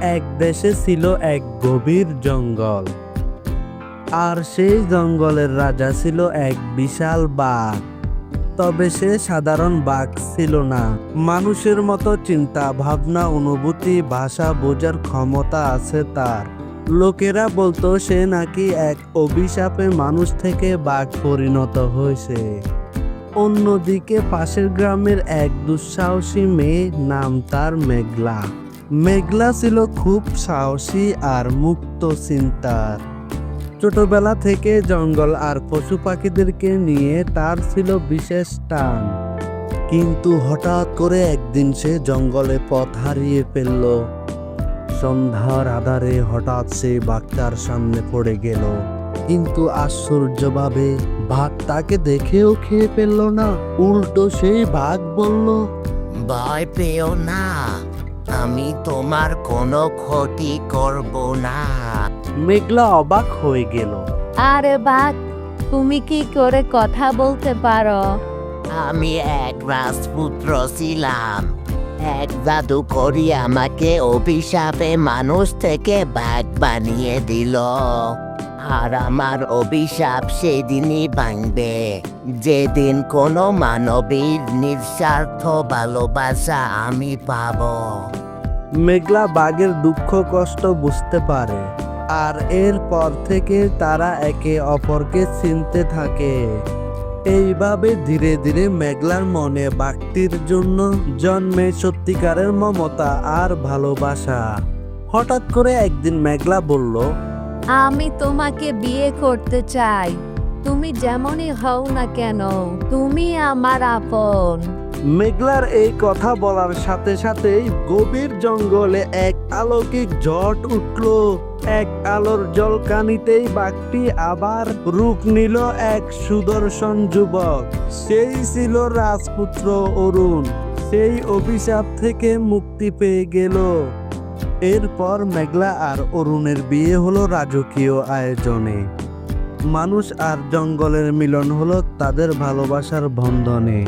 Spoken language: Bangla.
এক দেশে ছিল এক গভীর জঙ্গল। আর সেই জঙ্গলের রাজা ছিল এক বিশাল বাঘ। তবে সে সাধারণ বাঘ ছিল না। মানুষের মতো চিন্তা, ভাবনা, অনুভূতি, ভাষা বোঝার ক্ষমতা আছে তার। লোকেরা বলতো, সে নাকি এক অভিশাপে মানুষ থেকে বাঘ পরিণত হয়েছে। অন্যদিকে পাশের গ্রামের এক দুঃসাহসী মেয়ে নাম তার মেঘলা। মেঘলা ছিল খুব সাহসী আর মুক্ত চিন্তার। ছোটবেলা থেকে জঙ্গল আর পশু পাখিদেরকে নিয়ে তার ছিল বিশেষ টান। কিন্তু হঠাৎ করে একদিন সে জঙ্গলে পথ হারিয়ে ফেলল। সন্ধ্যার আধারে হঠাৎ সে বাঘটার সামনে পড়ে গেল। কিন্তু আশ্চর্যভাবে বাঘ তাকে দেখেও খেয়ে ফেলল না। উল্টো সেই বাঘ বলল, ভয় পেও না। আমি তোমার কোনো ক্ষতি করব না। মেঘলা অবাক হয়ে গেল। আরে বাঘ তুমি কি করে কথা বলতে পারো? আমি এক রাজপুত্র ছিলাম। এক জাদু করি আমাকে অভিশাপে মানুষ থেকে বাঘ বানিয়ে দিল। আর আমার অভিশাপ সেদিনই ভাঙবে। যেদিন কোনো মানবীর নিঃস্বার্থ ভালোবাসা আমি পাবো। মেঘলা বাঘের দুঃখ কষ্ট বুঝতে পারে, আর এরপর থেকে তারা একে অপরকে চিনতে থাকে। এইভাবে ধীরে ধীরে মেঘলার মনে বাঘটির জন্য জন্মে সত্যিকারের মমতা আর ভালোবাসা। হঠাৎ করে একদিন মেঘলা বলল আমি তোমাকে বিয়ে করতে চাই। তুমি যেমনই হও না কেন, তুমি আমার আপন। মেঘলার এই কথা বলার সাথে সাথেই গভীর জঙ্গলে এক আলৌকিক জট উঠল। এক আলোর জলকানিতেই বাঘটি আবার রূপ নিল এক সুদর্শন যুবক। সেই ছিল রাজপুত্র অরুণ। সেই অভিশাপ থেকে মুক্তি পেয়ে গেল। এরপর মেঘলা আর অরুণের বিয়ে হলো রাজকীয় আয়োজনে। মানুষ আর জঙ্গলের মিলন হলো তাদের ভালোবাসার বন্ধনে।